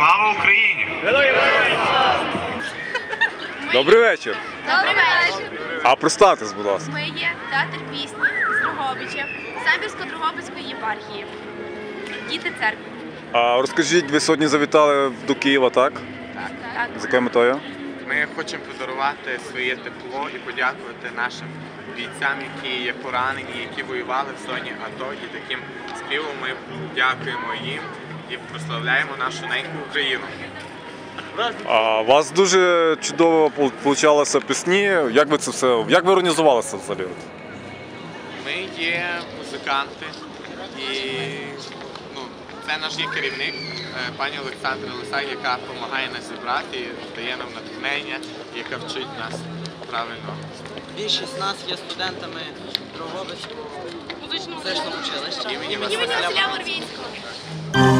Слава Україні! Добрий вечір. Добрий вечір. А представтесь, будь ласка. Ми є театр пісні з Дрогобича, Самбірсько-Дрогобицької єпархії. Діти церкви. А розкажіть, ви сьогодні завітали до Києва, так? Так. З якою метою? Ми хочемо подарувати своє тепло і подякувати нашим бійцям, які є поранені, які воювали в зоні АТО. І таким співом ми дякуємо їм і прославляємо нашу неньку Україну. А у вас дуже чудово получалися пісні. Як ви це все? Як ви організувалися взагалі? Ми є музиканти і ну, це наш є керівник, е, пані Олександра Лисак, яка допомагає нас зібрати, і дає нам натхнення, яка вчить нас правильно. Більшість з нас є студентами Дрогобицького музичного училища Імені імені Василя. Ворвінського.